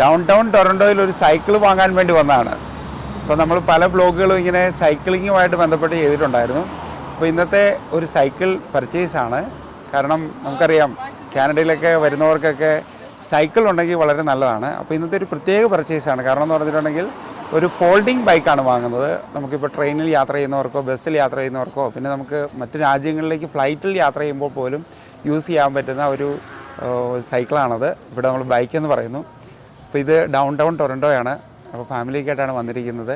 Down town ടൊറൻഡോയിൽ ഒരു cycle വാങ്ങാൻ വേണ്ടി വന്നതാണ്. അപ്പോൾ നമ്മൾ പല ബ്ലോഗുകളും ഇങ്ങനെ സൈക്ലിങ്ങുമായിട്ട് ബന്ധപ്പെട്ട് ചെയ്തിട്ടുണ്ടായിരുന്നു. അപ്പോൾ ഇന്നത്തെ ഒരു സൈക്കിൾ പർച്ചേസാണ് കാരണം നമുക്കറിയാം കാനഡയിലൊക്കെ വരുന്നവർക്കൊക്കെ സൈക്കിൾ ഉണ്ടെങ്കിൽ വളരെ നല്ലതാണ്. അപ്പോൾ ഇന്നത്തെ ഒരു പ്രത്യേക പർച്ചേസാണ് കാരണം എന്ന് പറഞ്ഞിട്ടുണ്ടെങ്കിൽ ഒരു ഫോൾഡിംഗ് ബൈക്കാണ് വാങ്ങുന്നത്. നമുക്കിപ്പോൾ ട്രെയിനിൽ യാത്ര ചെയ്യുന്നവർക്കോ ബസ്സിൽ യാത്ര ചെയ്യുന്നവർക്കോ പിന്നെ നമുക്ക് മറ്റു രാജ്യങ്ങളിലേക്ക് ഫ്ലൈറ്റിൽ യാത്ര ചെയ്യുമ്പോൾ പോലും യൂസ് ചെയ്യാൻ പറ്റുന്ന ഒരു സൈക്കിളാണത് ഇവിടെ നമ്മൾ ബൈക്ക് എന്ന് പറയുന്നു. അപ്പോൾ ഇത് ഡൗൺ ടൗൺ ടൊറന്റോയാണ് അപ്പോൾ ഫാമിലിക്കായിട്ടാണ് വന്നിരിക്കുന്നത്.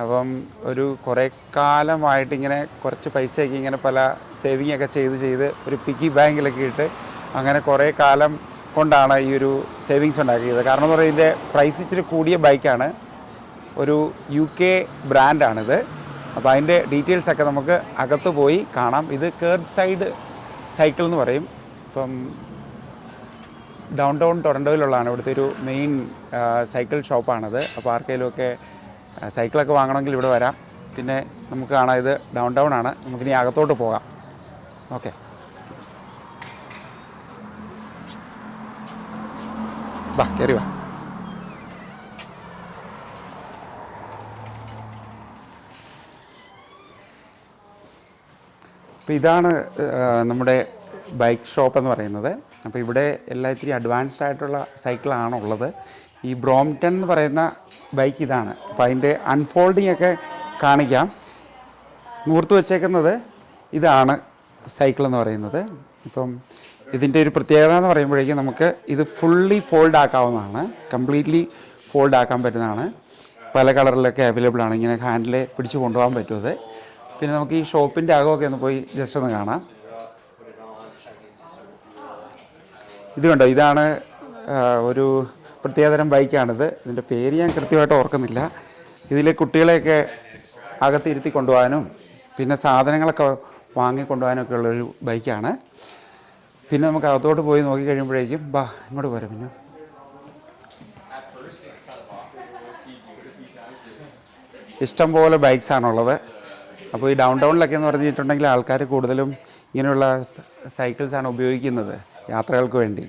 അപ്പം ഒരു കുറേ കാലമായിട്ട് ഇങ്ങനെ കുറച്ച് പൈസയൊക്കെ ഇങ്ങനെ പല സേവിങ് ഒക്കെ ചെയ്ത് ചെയ്ത് ഒരു പിക്കി ബാങ്കിലൊക്കെ ഇട്ട് അങ്ങനെ കുറേ കാലം കൊണ്ടാണ് ഈ ഒരു സേവിങ്സ് ഉണ്ടാക്കിയത്. കാരണം എന്ന് പറയുന്നത് പ്രൈസ് ഇച്ചിരി കൂടിയ ബൈക്കാണ് ഒരു യു കെ ബ്രാൻഡാണിത് അപ്പോൾ അതിന്റെ ഡീറ്റെയിൽസ് ഒക്കെ നമുക്ക് അകത്ത് പോയി കാണാം. ഇത് കേർബ് സൈഡ് സൈക്കിൾ എന്ന് പറയും. ഇപ്പം ഡൗൺ ടൗൺ ടൊറൻഡോയിലുള്ളതാണ് ഇവിടുത്തെ ഒരു മെയിൻ സൈക്കിൾ ഷോപ്പാണത് അപ്പോൾ ആർക്കെങ്കിലുമൊക്കെ സൈക്കിളൊക്കെ വാങ്ങണമെങ്കിൽ ഇവിടെ വരാം. പിന്നെ നമുക്ക് കാണാം ഇത് ഡൗൺ ടൗൺ ആണ്. നമുക്കിനി അകത്തോട്ട് പോകാം. ഓക്കെ. വാ കയറി വാ. അപ്പോൾ ഇതാണ് നമ്മുടെ ബൈക്ക് ഷോപ്പ് എന്ന് പറയുന്നത്. അപ്പോൾ ഇവിടെ എല്ലാ ഇത്തിരി അഡ്വാൻസ്ഡ് ആയിട്ടുള്ള സൈക്കിളാണ് ഉള്ളത് ഈ ബ്രോംപ്റ്റൺ എന്ന് പറയുന്ന ബൈക്ക് ഇതാണ്. അപ്പോൾ അതിന്റെ അൺഫോൾഡിങ് ഒക്കെ കാണിക്കാം. നൂർത്ത് വെച്ചേക്കുന്നത് ഇതാണ് സൈക്കിൾ എന്ന് പറയുന്നത്. ഇപ്പം ഇതിന്റെ ഒരു പ്രത്യേകത എന്ന് പറയുമ്പോഴേക്കും നമുക്ക് ഇത് ഫുള്ളി ഫോൾഡ് ആക്കാവുന്നതാണ്. കംപ്ലീറ്റ്ലി ഫോൾഡ് ആക്കാൻ പറ്റുന്നതാണ്. പല കളറിലൊക്കെ അവൈലബിൾ ആണ്. ഇങ്ങനെ ഹാൻഡിൽ പിടിച്ച് കൊണ്ടുപോകാൻ പറ്റും പിന്നെ നമുക്ക് ഈ ഷോപ്പിന്റെ അകമൊക്കെ ഒന്ന് പോയി ജസ്റ്റ് ഒന്ന് കാണാം. ഇത് കണ്ടോ? ഇതാണ് ഒരു പ്രത്യേകതരം ബൈക്കാണിത്. ഇതിന്റെ പേര് ഞാൻ കൃത്യമായിട്ട് ഓർക്കുന്നില്ല. ഇതിൽ കുട്ടികളെയൊക്കെ അകത്തിരുത്തി കൊണ്ടുപോകാനും പിന്നെ സാധനങ്ങളൊക്കെ വാങ്ങിക്കൊണ്ടുപോകാനൊക്കെ ഉള്ളൊരു ബൈക്കാണ്. പിന്നെ നമുക്ക് അകത്തോട്ട് പോയി നോക്കി കഴിയുമ്പോഴേക്കും ബാ ഇങ്ങോട്ട് പോരാ പിന്നെ ഇഷ്ടം പോലെ ബൈക്സ് ആണുള്ളത് അപ്പോൾ ഈ ഡൗൺ ടൗണിലൊക്കെ എന്ന് പറഞ്ഞിട്ടുണ്ടെങ്കിൽ ആൾക്കാർ കൂടുതലും ഇങ്ങനെയുള്ള സൈക്കിൾസാണ് ഉപയോഗിക്കുന്നത്. യാത്രകൾക്ക് വേണ്ടി.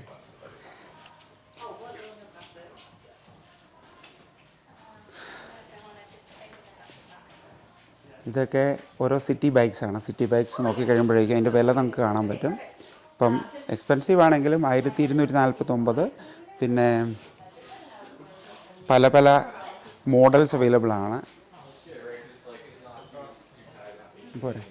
ഇതൊക്കെ ഓരോ സിറ്റി ബൈക്സാണ്. സിറ്റി ബൈക്സ് നോക്കി കഴിയുമ്പോഴേക്കും അതിന്റെ വില നമുക്ക് കാണാൻ പറ്റും. ഇപ്പം എക്സ്പെൻസീവ് ആണെങ്കിലും ആയിരത്തി ഇരുന്നൂറ്റി നാൽപ്പത്തൊമ്പത് പിന്നെ പല പല മോഡൽസ് അവൈലബിൾ ആണ് പോരെ.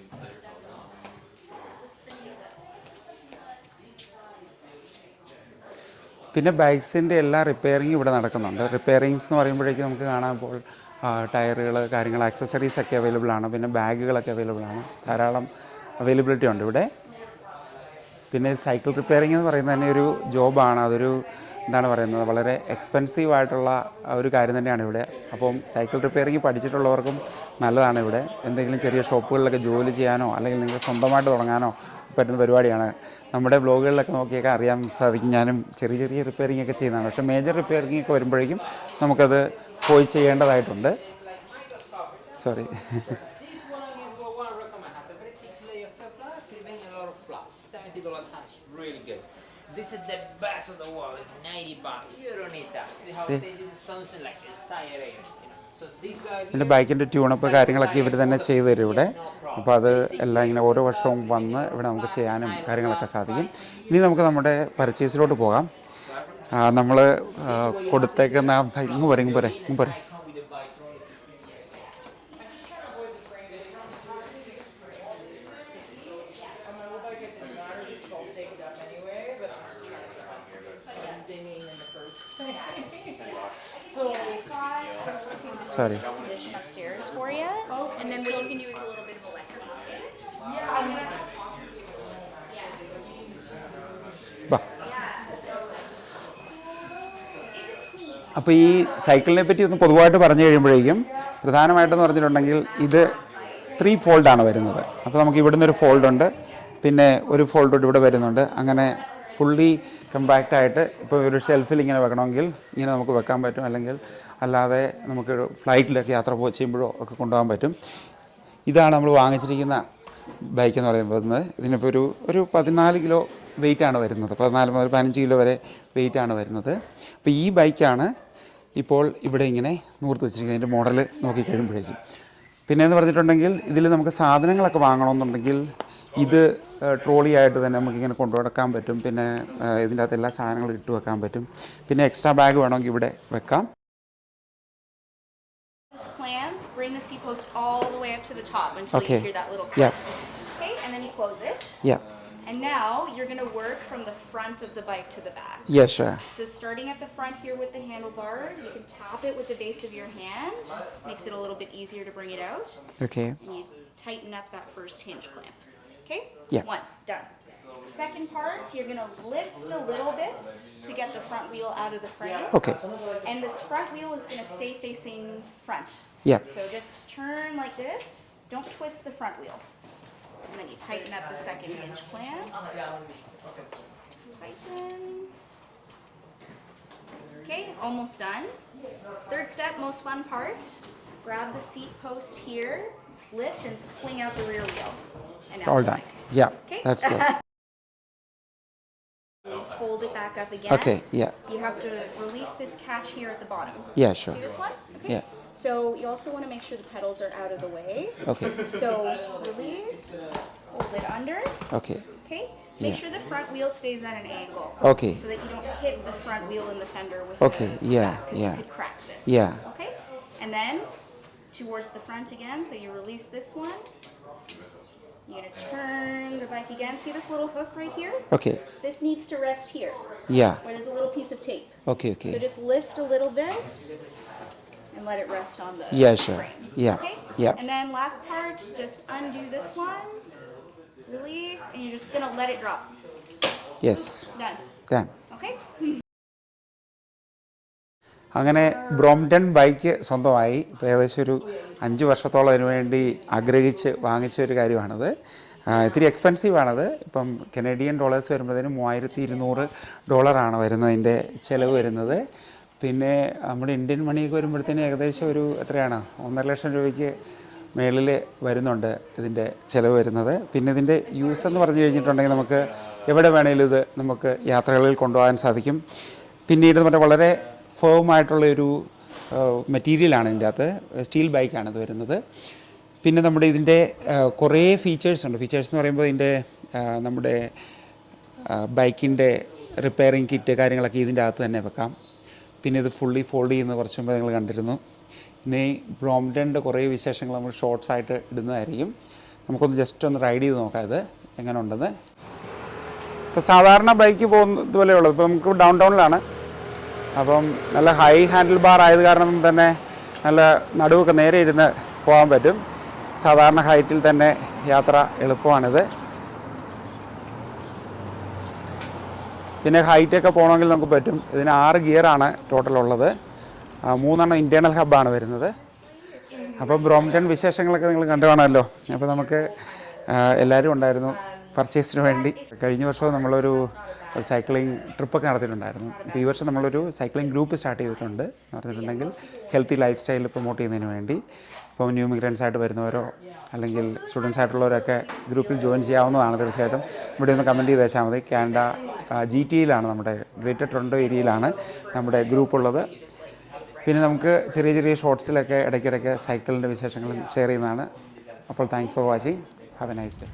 പിന്നെ ബൈക്സിന്റെ എല്ലാ റിപ്പയറിങ്ങും ഇവിടെ നടക്കുന്നുണ്ട്. റിപ്പയറിങ്സ് എന്ന് പറയുമ്പോഴേക്കും നമുക്ക് കാണാൻ ഇപ്പോൾ ടയറുകൾ കാര്യങ്ങൾ ആക്സസറീസ് ഒക്കെ അവൈലബിൾ ആണ്. പിന്നെ ബാഗുകളൊക്കെ അവൈലബിൾ ആണ്. ധാരാളം അവൈലബിലിറ്റി ഉണ്ട് ഇവിടെ. പിന്നെ സൈക്കിൾ റിപ്പയറിങ് എന്ന് പറയുന്നത് തന്നെ ഒരു ജോബാണ് അതൊരു എന്താണ് പറയുന്നത് വളരെ എക്സ്പെൻസീവ് ആയിട്ടുള്ള ഒരു കാര്യം തന്നെയാണ് ഇവിടെ. അപ്പം സൈക്കിൾ റിപ്പയറിംഗ് പഠിച്ചിട്ടുള്ളവർക്കും നല്ലതാണ് ഇവിടെ. എന്തെങ്കിലും ചെറിയ ഷോപ്പുകളിലൊക്കെ ജോലി ചെയ്യാനോ അല്ലെങ്കിൽ നിങ്ങൾക്ക് സ്വന്തമായിട്ട് തുടങ്ങാനോ പറ്റുന്ന പരിപാടിയാണ്. നമ്മുടെ ബ്ലോഗുകളിലൊക്കെ നോക്കിയൊക്കെ അറിയാൻ സാധിക്കും. ഞാനും ചെറിയ ചെറിയ റിപ്പയറിംഗ് ഒക്കെ ചെയ്യുന്നതാണ്. പക്ഷേ മേജർ റിപ്പയറിംഗ് ഒക്കെ വരുമ്പോഴേക്കും നമുക്കത് പോയി ചെയ്യേണ്ടതായിട്ടുണ്ട്. Sorry really good. This is the best of the world. It's ninety bucks. You don't need that. See how See? this is something like a siren, you know. So this guy ഇതിന്റെ ബൈക്കിന്റെ ട്യൂണപ്പ് കാര്യങ്ങളൊക്കെ ഇവർ തന്നെ ചെയ്തു തരും ഇവിടെ അപ്പോൾ അത് എല്ലാം ഇങ്ങനെ ഓരോ വർഷവും വന്ന് ഇവിടെ നമുക്ക് ചെയ്യാനും കാര്യങ്ങളൊക്കെ സാധിക്കും ഇനി നമുക്ക് നമ്മുടെ പർച്ചേസിലോട്ട് പോകാം നമ്മൾ കൊടുത്തേക്കുന്ന ആ ബൈ- ഇങ്ങ് പോരെ ഇങ്ങ് പോരെ ഇങ്ങ് പോരെ condition upstairs for you. And then what you can do is a little bit of electric. അപ്പോൾ ഈ സൈക്കിളിനെ പറ്റി ഒന്ന് പൊതുവായിട്ട് പറഞ്ഞു കഴിയുമ്പോഴേക്കും പ്രധാനമായിട്ടെന്ന് പറഞ്ഞിട്ടുണ്ടെങ്കിൽ ഇത് ത്രീ ഫോൾഡാണ് വരുന്നത് അപ്പോൾ നമുക്ക് ഇവിടുന്ന് ഒരു ഫോൾഡുണ്ട് പിന്നെ ഒരു ഫോൾഡ് ഇവിടെ വരുന്നുണ്ട് അങ്ങനെ ഫുള്ളി കമ്പാക്റ്റ് ആയിട്ട് ഇപ്പോൾ ഒരു ഷെൽഫിൽ ഇങ്ങനെ വെക്കണമെങ്കിൽ ഇങ്ങനെ നമുക്ക് വെക്കാൻ പറ്റും. അല്ലെങ്കിൽ അല്ലാതെ നമുക്ക് ഫ്ലൈറ്റിലൊക്കെ യാത്ര പോ ചെയ്യുമ്പോഴോ ഒക്കെ കൊണ്ടുപോകാൻ പറ്റും. ഇതാണ് നമ്മൾ വാങ്ങിച്ചിരിക്കുന്ന ബൈക്ക് എന്ന് പറയുന്നത്. ഇതിനിപ്പോൾ ഒരു ഒരു പതിനാല് കിലോ വെയിറ്റാണ് വരുന്നത്. പതിനാല് മുതൽ പതിനഞ്ച് കിലോ വരെ വെയിറ്റാണ് വരുന്നത്. അപ്പോൾ ഈ ബൈക്കാണ് ഇപ്പോൾ ഇവിടെ ഇങ്ങനെ നൂർത്ത് വെച്ചിരിക്കുന്നത്. അതിന്റെ മോഡൽ നോക്കിക്കഴിയുമ്പോഴേക്കും പിന്നെ എന്ന് പറഞ്ഞിട്ടുണ്ടെങ്കിൽ ഇതിൽ നമുക്ക് സാധനങ്ങളൊക്കെ വാങ്ങണമെന്നുണ്ടെങ്കിൽ ഇത് ട്രോളി ആയിട്ട് തന്നെ നമുക്കിങ്ങനെ കൊണ്ടു നടക്കാൻ പറ്റും പിന്നെ ആ, ഇതിൻ്റെ അകത്ത് എല്ലാ സാധനങ്ങളും ഇട്ട് വെക്കാൻ പറ്റും പിന്നെ എക്സ്ട്രാ ബാഗ് വേണമെങ്കിൽ ഇവിടെ വെക്കാം This clam, bring the seat post all the way up to the top until Okay. you hear that little Yeah. click. Okay, and then you close it. Yeah. And now you're gonna work from the front of the bike to the back. Yeah, sure. So starting at the front here with the handlebar, you can tap it with the base of your hand. Makes it a little bit easier to bring it out. Okay. And you tighten up that first hinge clamp. Okay? Yeah. One, done. Second part, you're gonna lift a little bit to get the front wheel out of the frame. Okay. And this front wheel is gonna stay facing front. Yeah. So just turn like this. Don't twist the front wheel. And then you tighten up the second hinge clamp. Tighten. Okay, almost done. Third step, most fun part. Grab the seat post here, lift and swing out the rear wheel. And now All done. like- Yeah. Okay. That's good. Fold it back up again. Okay. Yeah. You have to release this catch here at the bottom. Yeah, sure. See this one? Okay. Yeah. So you also want to make sure the pedals are out of the way. Okay. So release, fold it under, Okay. okay? Make Yeah. sure the front wheel stays at an angle. Okay. So that you don't hit the front wheel in the fender with Okay, the yeah, back, 'cause yeah. You could crack this. Yeah. Okay? And then towards the front again, so you release this one. You're gonna turn the bike again. See this little hook right here? Okay. This needs to rest here, Yeah. where there's a little piece of tape. Okay. Okay. So Okay. just lift a little bit and let it rest on the Yeah, sure. frame. Yeah, Okay? yeah. And then last part, just undo this one, release, and you're just gonna let it drop. Yes. Done. Done. Okay? അങ്ങനെ ബ്രോംഡൺ bike സ്വന്തമായി ഇപ്പോൾ ഏകദേശം ഒരു അഞ്ച് വർഷത്തോളം അതിനു വേണ്ടി ആഗ്രഹിച്ച് വാങ്ങിച്ച ഒരു കാര്യമാണത്. ഇത്തിരി എക്സ്പെൻസീവ് ആണത്. ഇപ്പം കനേഡിയൻ ഡോളേഴ്സ് വരുമ്പോഴത്തേനും മൂവായിരത്തി ഇരുന്നൂറ് ഡോളറാണ് വരുന്നതിന്റെ ചിലവ് വരുന്നത്. പിന്നെ നമ്മുടെ ഇന്ത്യൻ മണിയൊക്കെ വരുമ്പോഴത്തേനും ഏകദേശം ഒരു എത്രയാണ്? ഒന്നര ലക്ഷം രൂപയ്ക്ക് മേളിൽ വരുന്നുണ്ട് ഇതിന്റെ ചിലവ് വരുന്നത്. പിന്നെ ഇതിന്റെ യൂസ് എന്ന് പറഞ്ഞു കഴിഞ്ഞിട്ടുണ്ടെങ്കിൽ നമുക്ക് എവിടെ വേണേലും ഇത് നമുക്ക് യാത്രകളിൽ കൊണ്ടുപോകാൻ സാധിക്കും. പിന്നീട് നമ്മുടെ വളരെ ഫേം ആയിട്ടുള്ള ഒരു മെറ്റീരിയലാണ് ഇതിന്റെ അകത്ത് സ്റ്റീൽ ബൈക്കാണ് ഇത് വരുന്നത്. പിന്നെ നമ്മുടെ ഇതിന്റെ കുറേ ഫീച്ചേഴ്സ് ഉണ്ട്. ഫീച്ചേഴ്സ് എന്ന് പറയുമ്പോൾ ഇതിന്റെ നമ്മുടെ ബൈക്കിന്റെ റിപ്പയറിങ് കിറ്റ് കാര്യങ്ങളൊക്കെ ഇതിന്റെ അകത്ത് തന്നെ വെക്കാം. പിന്നെ ഇത് ഫുള്ളി ഫോൾഡ് ചെയ്യുന്ന കുറച്ച് മുമ്പ് നിങ്ങൾ കണ്ടിരുന്നു. പിന്നെ ബ്രോംഡന്റെ കുറേ വിശേഷങ്ങൾ നമ്മൾ ഷോർട്സ് ആയിട്ട് ഇടുന്നതായിരിക്കും. നമുക്കൊന്ന് ജസ്റ്റ് ഒന്ന് റൈഡ് ചെയ്ത് നോക്കാം ഇത് എങ്ങനെ ഉണ്ടെന്ന് ഇപ്പോൾ സാധാരണ ബൈക്ക് പോകുന്നത് പോലെയുള്ളത് ഇപ്പോൾ നമുക്ക് ഡൗൺ ടൗണിലാണ് അപ്പം നല്ല ഹൈ ഹാൻഡിൽ ബാർ ആയത് കാരണം തന്നെ നല്ല നടുവൊക്കെ നേരെ ഇരുന്ന് പോകാൻ പറ്റും. സാധാരണ ഹൈറ്റിൽ തന്നെ യാത്ര എളുപ്പമാണിത്. പിന്നെ ഹൈറ്റൊക്കെ പോകണമെങ്കിൽ നമുക്ക് പറ്റും. ഇതിന് ആറ് ഗിയറാണ് ടോട്ടൽ ഉള്ളത്. മൂന്നെണ്ണം ഇന്റേർണൽ ഹബ്ബാണ് വരുന്നത്. അപ്പോൾ ബ്രോംപ്റ്റൺ വിശേഷങ്ങളൊക്കെ നിങ്ങൾ കണ്ടു കാണാമല്ലോ. അപ്പോൾ നമുക്ക് എല്ലാവരും ഉണ്ടായിരുന്നു. പർച്ചേസിന് വേണ്ടി. കഴിഞ്ഞ വർഷം നമ്മളൊരു സൈക്ലിംഗ് ട്രിപ്പൊക്കെ നടത്തിയിട്ടുണ്ടായിരുന്നു. അപ്പോൾ ഈ വർഷം നമ്മളൊരു സൈക്ലിംഗ് ഗ്രൂപ്പ് സ്റ്റാർട്ട് ചെയ്തിട്ടുണ്ട്. എന്ന് പറഞ്ഞിട്ടുണ്ടെങ്കിൽ ഹെൽത്തി ലൈഫ് സ്റ്റൈൽ പ്രൊമോട്ട് ചെയ്യുന്നതിന് വേണ്ടി. ഇപ്പോൾ ന്യൂ മിഗ്രൻസ് ആയിട്ട് വരുന്നവരോ അല്ലെങ്കിൽ സ്റ്റുഡൻസ് ആയിട്ടുള്ളവരൊക്കെ ഗ്രൂപ്പിൽ ജോയിൻ ചെയ്യാവുന്നതാണ് തീർച്ചയായിട്ടും. ഇവിടെ ഒന്ന് കമന്റ് ചെയ്ത് വെച്ചാൽ മതി കാനഡ ജി ടിയിലാണ് നമ്മുടെ ഗ്രേറ്റർ ടൊറൻഡോ ഏരിയയിലാണ് നമ്മുടെ ഗ്രൂപ്പ് ഉള്ളത്. പിന്നെ നമുക്ക് ചെറിയ ചെറിയ ഷോർട്സിലൊക്കെ ഇടയ്ക്കിടയ്ക്ക് സൈക്കിളിന്റെ വിശേഷങ്ങളും ഷെയർ ചെയ്യുന്നതാണ്. അപ്പോൾ thanks for watching have a nice day